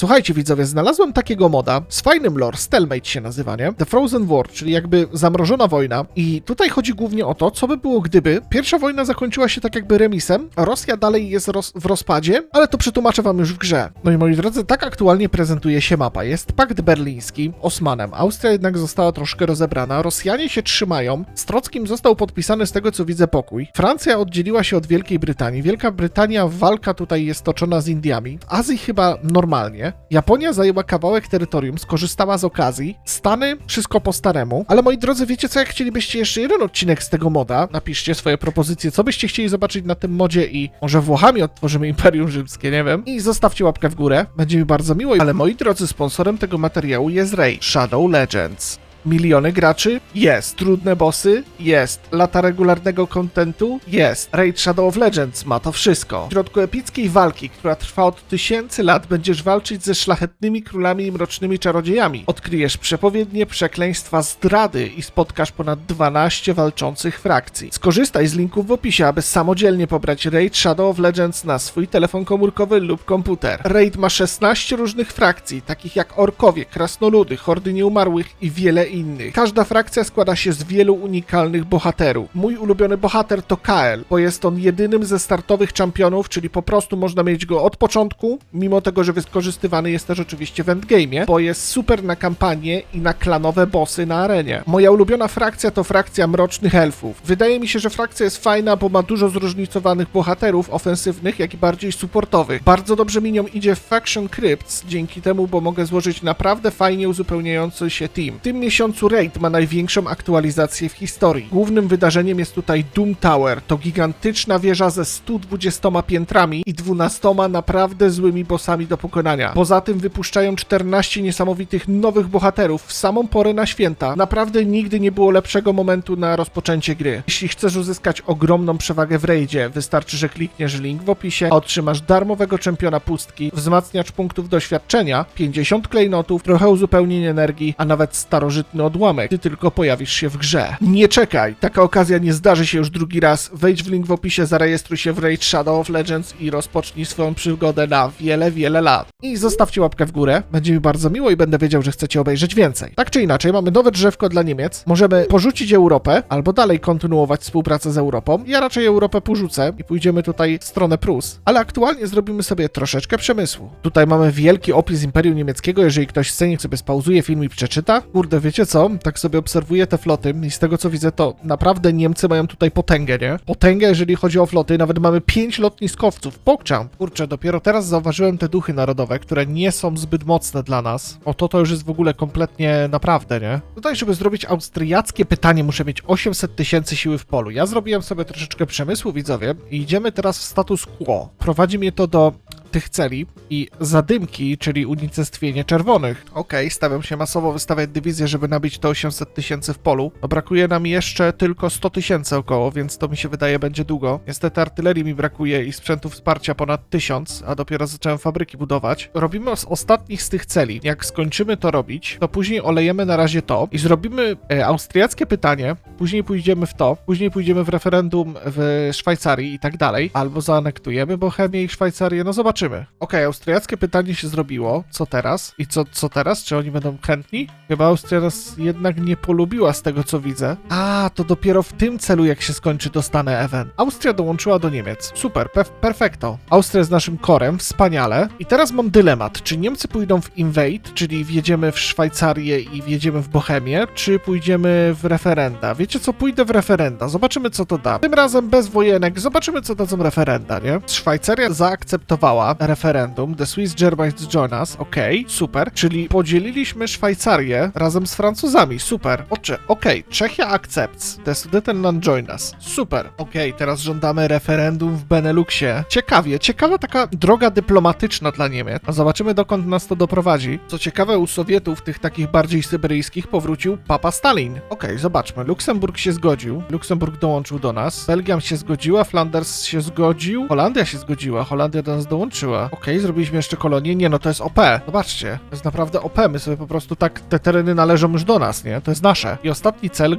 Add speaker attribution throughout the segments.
Speaker 1: Słuchajcie widzowie, znalazłem takiego moda z fajnym lore, Stalemate się nazywa, nie? The Frozen War, czyli jakby zamrożona wojna i tutaj chodzi głównie o to, co by było gdyby pierwsza wojna zakończyła się tak jakby remisem, a Rosja dalej jest roz w rozpadzie, ale to przetłumaczę wam już w grze. No i moi drodzy, tak aktualnie prezentuje się mapa. Jest pakt berliński Osmanem, Austria jednak została troszkę rozebrana, Rosjanie się trzymają, z Trockim został podpisany z tego co widzę pokój, Francja oddzieliła się od Wielkiej Brytanii, Wielka Brytania, walka tutaj jest toczona z Indiami, w Azji chyba normalnie, Japonia zajęła kawałek terytorium, skorzystała z okazji, Stany wszystko po staremu, ale moi drodzy, wiecie co, jak chcielibyście jeszcze jeden odcinek z tego moda, napiszcie swoje propozycje, co byście chcieli zobaczyć na tym modzie i może Włochami odtworzymy Imperium Rzymskie, nie wiem, i zostawcie łapkę w górę, będzie mi bardzo miło, ale moi drodzy, sponsorem tego materiału jest Raid Shadow Legends. Miliony graczy? Jest. Trudne bossy? Jest. Lata regularnego kontentu? Jest. Raid Shadow of Legends ma to wszystko. W środku epickiej walki, która trwa od tysięcy lat, będziesz walczyć ze szlachetnymi królami i mrocznymi czarodziejami. Odkryjesz przepowiednie, przekleństwa, zdrady i spotkasz ponad 12 walczących frakcji. Skorzystaj z linków w opisie, aby samodzielnie pobrać Raid Shadow of Legends na swój telefon komórkowy lub komputer. Raid ma 16 różnych frakcji, takich jak orkowie, krasnoludy, hordy nieumarłych i wiele innych. Każda frakcja składa się z wielu unikalnych bohaterów. Mój ulubiony bohater to Kael, bo jest on jedynym ze startowych czempionów, czyli po prostu można mieć go od początku, mimo tego, że wykorzystywany jest też oczywiście w endgame'ie, bo jest super na kampanię i na klanowe bossy na arenie. Moja ulubiona frakcja to frakcja Mrocznych Elfów. Wydaje mi się, że frakcja jest fajna, bo ma dużo zróżnicowanych bohaterów, ofensywnych, jak i bardziej supportowych. Bardzo dobrze mi nią idzie Faction Crypts, dzięki temu, bo mogę złożyć naprawdę fajnie uzupełniający się team. W tym miesiącu Raid ma największą aktualizację w historii. Głównym wydarzeniem jest tutaj Doom Tower. To gigantyczna wieża ze 120 piętrami i 12 naprawdę złymi bossami do pokonania. Poza tym wypuszczają 14 niesamowitych nowych bohaterów w samą porę na święta. Naprawdę nigdy nie było lepszego momentu na rozpoczęcie gry. Jeśli chcesz uzyskać ogromną przewagę w raidzie, wystarczy, że klikniesz link w opisie, a otrzymasz darmowego czempiona pustki, wzmacniacz punktów doświadczenia, 50 klejnotów, trochę uzupełnień energii, a nawet starożytny odłamek, ty tylko pojawisz się w grze. Nie czekaj, taka okazja nie zdarzy się już drugi raz. Wejdź w link w opisie, zarejestruj się w Raid Shadow of Legends i rozpocznij swoją przygodę na wiele, wiele lat. I zostawcie łapkę w górę, będzie mi bardzo miło i będę wiedział, że chcecie obejrzeć więcej. Tak czy inaczej, mamy nowe drzewko dla Niemiec, możemy porzucić Europę, albo dalej kontynuować współpracę z Europą. Ja raczej Europę porzucę i pójdziemy tutaj w stronę Prus, ale aktualnie zrobimy sobie troszeczkę przemysłu. Tutaj mamy wielki opis Imperium Niemieckiego, jeżeli ktoś chce, niech sobie spauzuje film i przeczyta. Kurde, wiecie co? Tak sobie obserwuję te floty i z tego co widzę, to naprawdę Niemcy mają tutaj potęgę, nie? Potęgę, jeżeli chodzi o floty, nawet mamy 5 lotniskowców. Pokczam! Kurczę, dopiero teraz zauważyłem te duchy narodowe, które nie są zbyt mocne dla nas. O to to już jest w ogóle kompletnie naprawdę, nie? Tutaj, żeby zrobić austriackie pytanie, muszę mieć 800 tysięcy siły w polu. Ja zrobiłem sobie troszeczkę przemysłu, widzowie, i idziemy teraz w status quo. Prowadzi mnie to do tych celi i zadymki, czyli unicestwienie czerwonych. Okej, stawiam się masowo wystawiać dywizję, żeby nabić te 800 tysięcy w polu. Brakuje nam jeszcze tylko 100 tysięcy około, więc to mi się wydaje będzie długo. Niestety artylerii mi brakuje i sprzętu wsparcia ponad 1000, a dopiero zacząłem fabryki budować. Robimy z ostatnich z tych celi. Jak skończymy to robić, to później olejemy na razie to i zrobimy e, austriackie pytanie, później pójdziemy w to, później pójdziemy w referendum w Szwajcarii i tak dalej, albo zaanektujemy Bohemię i Szwajcarię, no zobaczymy. Okej, austriackie pytanie się zrobiło, co teraz? I co, co teraz? Czy oni będą chętni? Chyba Austria nas jednak nie polubiła z tego, co widzę. A, to dopiero w tym celu, jak się skończy, dostanę event. Austria dołączyła do Niemiec. Super, pef perfekto. Austria jest naszym korem, wspaniale. I teraz mam dylemat, czy Niemcy pójdą w invade, czyli wjedziemy w Szwajcarię i wjedziemy w Bohemię, czy pójdziemy w referenda? Wiecie co, pójdę w referenda, zobaczymy co to da. Tym razem bez wojenek, zobaczymy co dadzą referenda, nie? Szwajcaria zaakceptowała referendum, the Swiss Germans join us, okej, super, czyli podzieliliśmy Szwajcarię razem z Francuzami, super. Oczy, okej, Czechia accepts, the Sudeten join us, super. Okej, teraz żądamy referendum w Beneluxie. Ciekawie, ciekawa taka droga dyplomatyczna dla Niemiec. Zobaczymy dokąd nas to doprowadzi. Co ciekawe, u Sowietów, tych takich bardziej syberyjskich, powrócił Papa Stalin. Okej, zobaczmy. Luksemburg się zgodził. Luksemburg dołączył do nas. Belgia się zgodziła, Flanders się zgodził. Holandia się zgodziła. Holandia do nas dołączyła. Okej, zrobiliśmy jeszcze kolonię. Nie no, to jest OP. Zobaczcie, to jest naprawdę OP. My sobie po prostu tak, te tereny należą już do nas, nie? To jest nasze. I ostatni cel,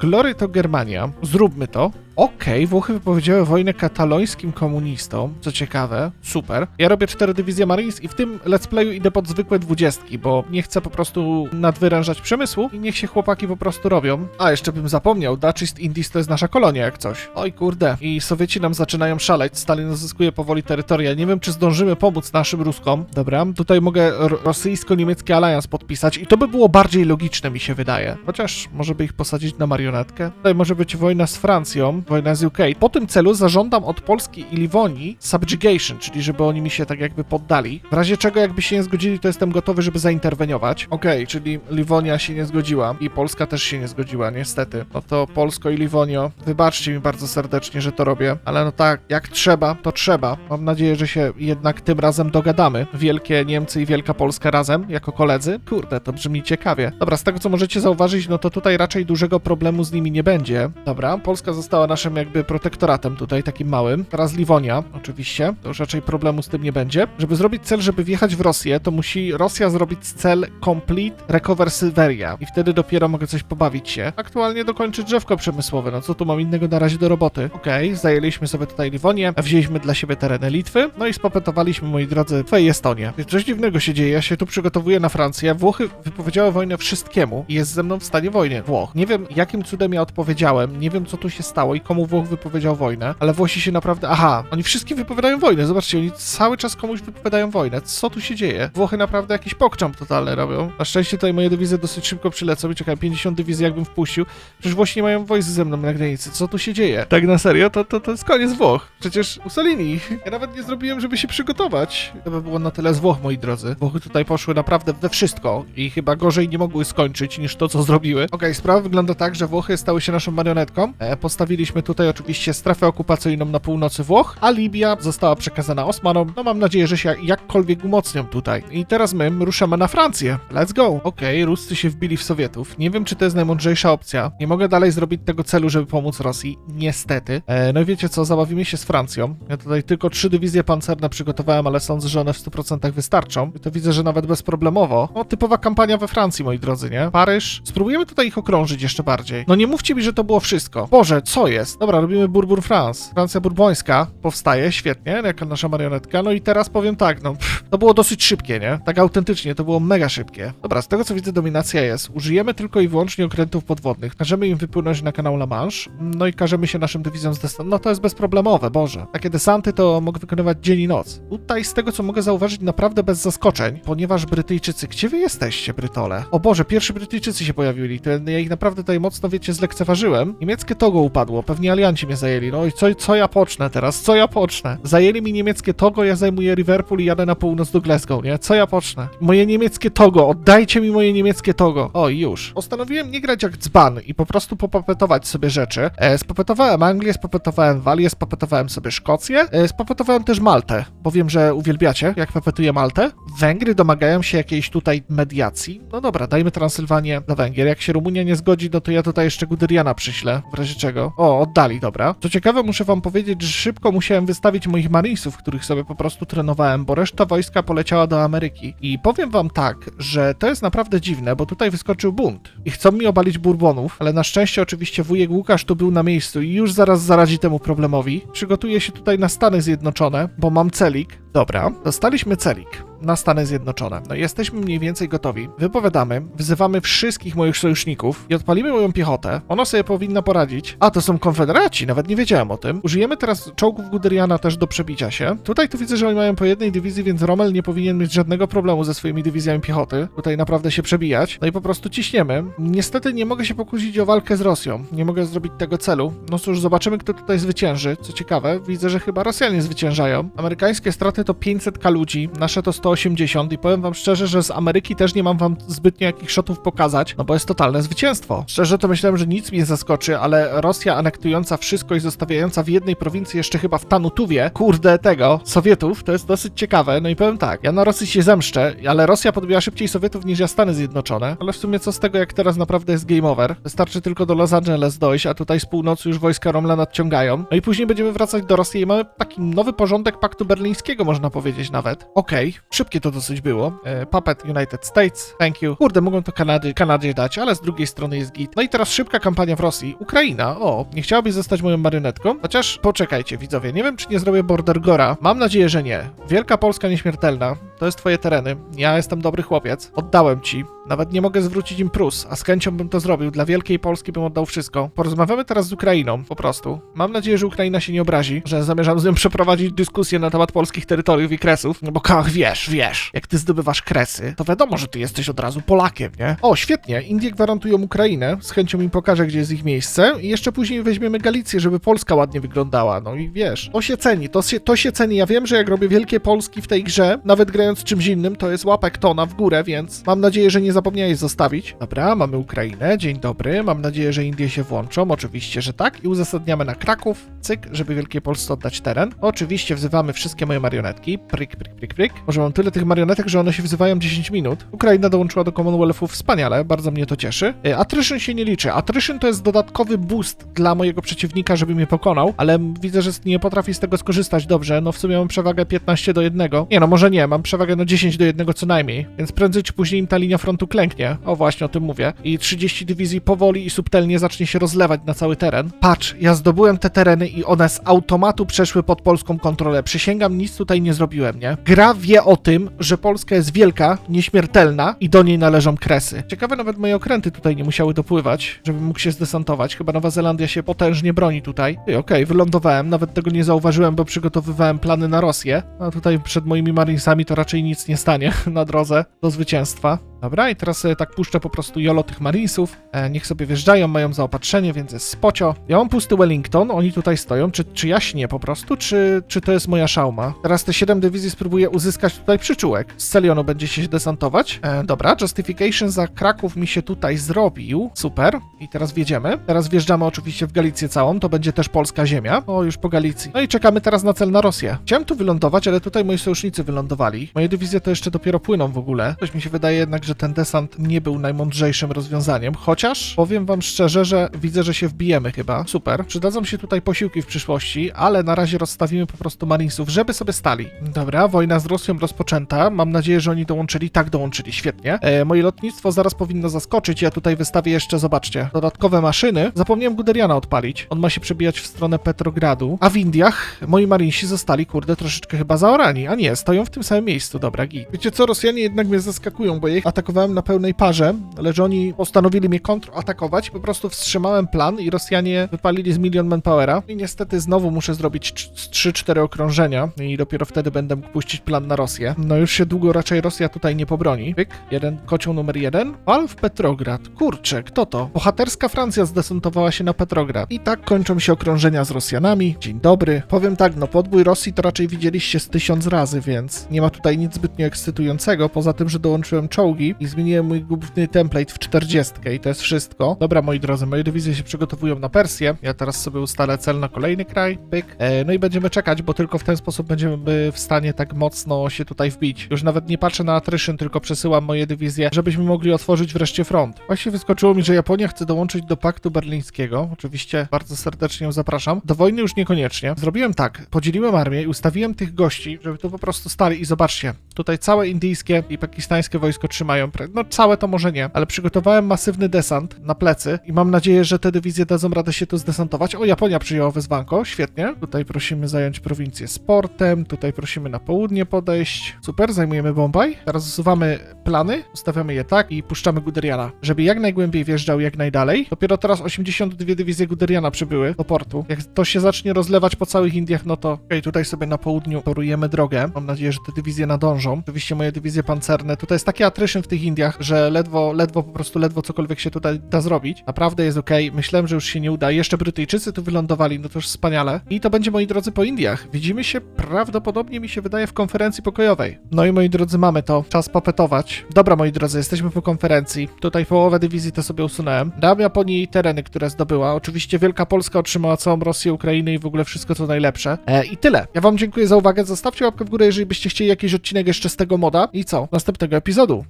Speaker 1: Glory to Germania. Zróbmy to. Okej, Włochy wypowiedziały wojnę katalońskim komunistom, co ciekawe, super. Ja robię cztery dywizje Marines i w tym let's playu idę pod zwykłe dwudziestki, bo nie chcę po prostu nadwyrężać przemysłu i niech się chłopaki po prostu robią. A, jeszcze bym zapomniał, Dutch East Indies to jest nasza kolonia jak coś. Oj kurde, i Sowieci nam zaczynają szaleć, Stalin zyskuje powoli terytoria. Nie wiem, czy zdążymy pomóc naszym Ruskom. Dobra, tutaj mogę rosyjsko-niemiecki alians podpisać i to by było bardziej logiczne, mi się wydaje. Chociaż może by ich posadzić na marionetkę. Tutaj może być wojna z Francją, wojna z UK. Po tym celu zażądam od Polski i Liwonii subjugation, czyli żeby oni mi się tak jakby poddali. W razie czego jakby się nie zgodzili, to jestem gotowy, żeby zainterweniować. Okej, czyli Liwonia się nie zgodziła i Polska też się nie zgodziła, niestety. No to Polsko i Liwonio, wybaczcie mi bardzo serdecznie, że to robię, ale no tak, jak trzeba, to trzeba. Mam nadzieję, że się jednak tym razem dogadamy. Wielkie Niemcy i Wielka Polska razem, jako koledzy. Kurde, to brzmi ciekawie. Dobra, z tego co możecie zauważyć, no to tutaj raczej dużego problemu z nimi nie będzie. Dobra, Polska została naszym jakby protektoratem tutaj, takim małym. Teraz Liwonia, oczywiście. To już raczej problemu z tym nie będzie. Żeby zrobić cel, żeby wjechać w Rosję, to musi Rosja zrobić cel Complete Recover Syberia. I wtedy dopiero mogę coś pobawić się. Aktualnie dokończyć drzewko przemysłowe. No co tu mam innego na razie do roboty? Okej, zajęliśmy sobie tutaj Liwonię, wzięliśmy dla siebie tereny Litwy, no i spopetowaliśmy, moi drodzy, Twoje Estonię. Coś dziwnego się dzieje, ja się tu przygotowuję na Francję. Włochy wypowiedziały wojnę wszystkiemu i jest ze mną w stanie wojny. Włoch. Nie wiem, jakim cudem ja odpowiedziałem, nie wiem, co tu się stało i komu Włoch wypowiedział wojnę, ale Włosi się naprawdę... Aha, oni wszystkim wypowiadają wojnę, zobaczcie, oni cały czas komuś wypowiadają wojnę. Co tu się dzieje? Włochy naprawdę jakiś pokczam totalny robią. Na szczęście tutaj moje dywizje dosyć szybko przylecą i czekałem 50 dywizji jakbym wpuścił. Przecież Włosi nie mają wojsk ze mną na granicy. Co tu się dzieje? Tak na serio? To, to, to jest koniec Włoch. Przecież Mussolini. Ja nawet nie zrobiłem, żeby się przygotować. To by było na tyle z Włoch, moi drodzy. Włochy tutaj poszły naprawdę we wszystko i chyba gorzej nie mogły skończyć niż to, co zrobiły. Okej, sprawa wygląda tak, że Włochy stały się naszą marionetką. E, postawiliśmy tutaj oczywiście strefę okupacyjną na północy Włoch, a Libia została przekazana Osmanom. No mam nadzieję, że się jakkolwiek umocnią tutaj. I teraz my ruszamy na Francję. Let's go. Okej, Ruscy się wbili w Sowietów. Nie wiem, czy to jest najmądrzejsza opcja. Nie mogę dalej zrobić tego celu, żeby pomóc Rosji. Niestety. E, no i wiecie co, zabawimy się z Francją. Ja tutaj tylko trzy dywizje pancerne przygotowałem, ale sądzę, że one w 100% wystarczą. I to widzę, że nawet bezproblemowo. No, typowa kampania we Francji, moi drodzy, nie? Paryż. Spróbujemy tutaj ich okrążyć jeszcze bardziej. No nie mówcie mi, że to było wszystko. Boże, co jest? Dobra, robimy Bourbon France. Francja burbońska powstaje, świetnie, jako nasza marionetka. No i teraz powiem tak, no pff, to było dosyć szybkie, nie? Tak autentycznie, to było mega szybkie. Dobra, z tego co widzę, dominacja jest. Użyjemy tylko i wyłącznie okrętów podwodnych. Każemy im wypłynąć na kanał La Manche, no i każemy się naszym dywizjom zdesantować. No to jest bezproblemowe, Boże. Takie desanty to mogę wykonywać dzień i noc. Tutaj z tego co mogę zauważyć, naprawdę bez zaskoczeń, ponieważ Brytyjczycy, gdzie wy jesteście, Brytole? O Boże, pierwszy Brytyjczycy się pojawili. To ja ich naprawdę tutaj mocno, wiecie, zlekceważyłem. Niemieckie Togo upadło, pewnie alianci mnie zajęli. No i co, co ja pocznę teraz? Co ja pocznę? Zajęli mi niemieckie Togo, ja zajmuję Liverpool i jadę na północ do Glasgow, nie? Co ja pocznę? Moje niemieckie Togo, oddajcie mi moje niemieckie Togo. O, już. Postanowiłem nie grać jak dzban i po prostu popapetować sobie rzeczy. E, spopetowałem Anglię, spopetowałem Walię, spopetowałem sobie Szkocję, e, spopetowałem też Maltę, bo wiem, że uwielbiacie, jak papetuję Maltę. Węgry domagają się jakiejś tutaj mediacji. No dobra, dajmy Transylwanię dla Węgier. Jak się Rumunia nie zgodzi, no to ja tutaj jeszcze Guderiana przyślę, w razie czego. O, oddali, dobra. Co ciekawe, muszę wam powiedzieć, że szybko musiałem wystawić moich marinesów, których sobie po prostu trenowałem, bo reszta wojska poleciała do Ameryki. I powiem wam tak, że to jest naprawdę dziwne, bo tutaj wyskoczył bunt. I chcą mi obalić Bourbonów, ale na szczęście oczywiście wujek Łukasz tu był na miejscu i już zaraz zaradzi temu problemowi. Przygotuję się tutaj na Stany Zjednoczone, bo mam celik. Dobra, dostaliśmy celik na Stany Zjednoczone. No jesteśmy mniej więcej gotowi. Wypowiadamy, wzywamy wszystkich moich sojuszników i odpalimy moją piechotę. Ona sobie powinna poradzić. A, to są konfederaci, nawet nie wiedziałem o tym. Użyjemy teraz czołgów Guderiana też do przebicia się. Tutaj tu widzę, że oni mają po jednej dywizji, więc Rommel nie powinien mieć żadnego problemu ze swoimi dywizjami piechoty. Tutaj naprawdę się przebijać. No i po prostu ciśniemy. Niestety nie mogę się pokusić o walkę z Rosją. Nie mogę zrobić tego celu. No cóż, zobaczymy, kto tutaj zwycięży. Co ciekawe, widzę, że chyba Rosjanie zwyciężają. Amerykańskie straty to 500k ludzi, nasze to 180 i powiem wam szczerze, że z Ameryki też nie mam wam zbytnio jakich shotów pokazać, no bo jest totalne zwycięstwo. Szczerze to myślałem, że nic mnie nie zaskoczy, ale Rosja anektująca wszystko i zostawiająca w jednej prowincji jeszcze chyba w Tanutuwie, kurde tego, Sowietów, to jest dosyć ciekawe. No i powiem tak, ja na Rosji się zemszczę, ale Rosja podbiła szybciej Sowietów niż ja Stany Zjednoczone, ale w sumie co z tego, jak teraz naprawdę jest game over. Wystarczy tylko do Los Angeles dojść, a tutaj z północy już wojska Romla nadciągają. No i później będziemy wracać do Rosji i mamy taki nowy porządek paktu berlińskiego, można powiedzieć nawet. Okej, szybkie to dosyć było. E, Puppet United States, thank you. Kurde, mogą to Kanady, Kanadzie dać, ale z drugiej strony jest git. No i teraz szybka kampania w Rosji. Ukraina, o, nie chciałabyś zostać moją marionetką? Chociaż, poczekajcie, widzowie, nie wiem, czy nie zrobię Border Gora. Mam nadzieję, że nie. Wielka Polska nieśmiertelna, to jest twoje tereny. Ja jestem dobry chłopiec. Oddałem ci. Nawet nie mogę zwrócić im prus, a z chęcią bym to zrobił. Dla Wielkiej Polski bym oddał wszystko. Porozmawiamy teraz z Ukrainą, po prostu. Mam nadzieję, że Ukraina się nie obrazi, że zamierzam z nią przeprowadzić dyskusję na temat polskich terytoriów i kresów. No bo kach, wiesz, wiesz, jak ty zdobywasz kresy, to wiadomo, że ty jesteś od razu Polakiem, nie? O, świetnie, Indie gwarantują Ukrainę, z chęcią im pokażę, gdzie jest ich miejsce i jeszcze później weźmiemy Galicję, żeby Polska ładnie wyglądała. No i wiesz, to się ceni, to się, to się ceni. Ja wiem, że jak robię Wielkie Polski w tej grze, nawet grając czymś innym, to jest łapek tona w górę, więc mam nadzieję, że nie zapomniałeś zostawić. Dobra, mamy Ukrainę, dzień dobry, mam nadzieję, że Indie się włączą, oczywiście, że tak i uzasadniamy na Kraków, cyk, żeby Wielkiej Polsce oddać teren. Oczywiście wzywamy wszystkie moje marionetki, pryk, pryk, pryk, pryk. Może mam tyle tych marionetek, że one się wzywają 10 minut. Ukraina dołączyła do Commonwealthu wspaniale, bardzo mnie to cieszy. E, Attrition się nie liczy. Attrition to jest dodatkowy boost dla mojego przeciwnika, żeby mnie pokonał, ale widzę, że nie potrafi z tego skorzystać dobrze. No w sumie mam przewagę 15 do 1. Nie no, może nie, mam przewagę no 10 do 1 co najmniej, więc prędzej czy później im ta linia frontu klęknie. O właśnie, o tym mówię. I 30 dywizji powoli i subtelnie zacznie się rozlewać na cały teren. Patrz, ja zdobyłem te tereny i one z automatu przeszły pod polską kontrolę. Przysięgam, nic tutaj nie zrobiłem, nie? Gra wie o tym, że Polska jest wielka, nieśmiertelna i do niej należą kresy. Ciekawe, nawet moje okręty tutaj nie musiały dopływać, żebym mógł się zdesantować. Chyba Nowa Zelandia się potężnie broni tutaj. I okej, wylądowałem, nawet tego nie zauważyłem, bo przygotowywałem plany na Rosję. A tutaj przed moimi marinesami to raczej nic nie stanie na drodze do zwycięstwa. Dobra, i teraz sobie tak puszczę po prostu jolo tych marinesów. E, niech sobie wjeżdżają, mają zaopatrzenie, więc jest spocio. Ja mam pusty Wellington, oni tutaj stoją. Czy, czy ja śnię po prostu, czy, czy to jest moja szauma? Teraz te 7 dywizji spróbuję uzyskać tutaj przyczółek. Z Celionu będzie się desantować. E, dobra, Justification za Kraków mi się tutaj zrobił. Super. I teraz wjedziemy. Teraz wjeżdżamy oczywiście w Galicję całą, to będzie też polska ziemia. O, już po Galicji. No i czekamy teraz na cel na Rosję. Chciałem tu wylądować, ale tutaj moi sojusznicy wylądowali. Moje dywizje to jeszcze dopiero płyną w ogóle. Coś mi się wydaje jednak, że ten desant nie był najmądrzejszym rozwiązaniem, chociaż powiem wam szczerze, że widzę, że się wbijemy chyba. Super. Przydadzą się tutaj posiłki w przyszłości, ale na razie rozstawimy po prostu marinesów, żeby sobie stali. Dobra, wojna z Rosją rozpoczęta. Mam nadzieję, że oni dołączyli. Tak, dołączyli. Świetnie. E, moje lotnictwo zaraz powinno zaskoczyć. Ja tutaj wystawię jeszcze, zobaczcie, dodatkowe maszyny. Zapomniałem Guderiana odpalić. On ma się przebijać w stronę Petrogradu. A w Indiach moi marinesi zostali, kurde, troszeczkę chyba zaorani. A nie, stoją w tym samym miejscu. Dobra, git. Wiecie co, Rosjanie jednak mnie zaskakują, bo ich atakowałem na pełnej parze, lecz oni postanowili mnie kontratakować. Po prostu wstrzymałem plan i Rosjanie wypalili z milion manpowera. I niestety znowu muszę zrobić 3-4 okrążenia i dopiero wtedy będę mógł puścić plan na Rosję. No już się długo raczej Rosja tutaj nie pobroni. Pyk, jeden, kocioł numer jeden. Pal w Petrograd. Kurczę, kto to? Bohaterska Francja zdesantowała się na Petrograd. I tak kończą się okrążenia z Rosjanami. Dzień dobry. Powiem tak, no podbój Rosji to raczej widzieliście z tysiąc razy, więc nie ma tutaj nic zbytnio ekscytującego, poza tym, że dołączyłem czołgi i zmieniłem mój główny template w 40 i to jest wszystko. Dobra, moi drodzy, moje dywizje się przygotowują na Persję. Ja teraz sobie ustalę cel na kolejny kraj. Pyk. E, no i będziemy czekać, bo tylko w ten sposób będziemy w stanie tak mocno się tutaj wbić. Już nawet nie patrzę na attrition, tylko przesyłam moje dywizje, żebyśmy mogli otworzyć wreszcie front. Właśnie wyskoczyło mi, że Japonia chce dołączyć do paktu berlińskiego. Oczywiście bardzo serdecznie ją zapraszam. Do wojny już niekoniecznie. Zrobiłem tak, podzieliłem armię i ustawiłem tych gości, żeby tu po prostu stali i zobaczcie, tutaj całe indyjskie i pakistańskie wojsko trzymają, pre- no całe to może nie, ale przygotowałem masywny desant na plecy i mam nadzieję, że te dywizje dadzą radę się tu zdesantować. O, Japonia przyjęła wezwanko, świetnie. Tutaj prosimy zająć prowincję sportem, tutaj prosimy na południe podejść. Super, zajmujemy Bombaj. Teraz usuwamy plany, ustawiamy je tak i puszczamy Guderiana, żeby jak najgłębiej wjeżdżał jak najdalej. Dopiero teraz 82 dywizje Guderiana przybyły do portu. Jak to się zacznie rozlewać po całych Indiach, no to okej, tutaj sobie na południu torujemy drogę. Mam nadzieję, że te dywizje nadążą. Oczywiście moje dywizje pancerne. Tutaj jest taki attrition w tych Indiach, że ledwo, ledwo po prostu ledwo cokolwiek się tutaj da zrobić. Naprawdę jest okej. Myślałem, że już się nie uda. Jeszcze Brytyjczycy tu wylądowali, no to już wspaniale. I to będzie, moi drodzy, po Indiach. Widzimy się prawdopodobnie, mi się wydaje, w konferencji pokojowej. No i moi drodzy, mamy to. Czas popetować. Dobra, moi drodzy, jesteśmy po konferencji. Tutaj połowę dywizji to sobie usunąłem. Dam Japonii tereny, które zdobyła. Oczywiście Wielka Polska otrzymała całą Rosję, Ukrainę i w ogóle wszystko co najlepsze. E, I tyle. Ja wam dziękuję za uwagę. Zostawcie łapkę w górę, jeżeli byście chcieli jakiś odcinek jeszcze z tego moda. I co? Następnego epizodu.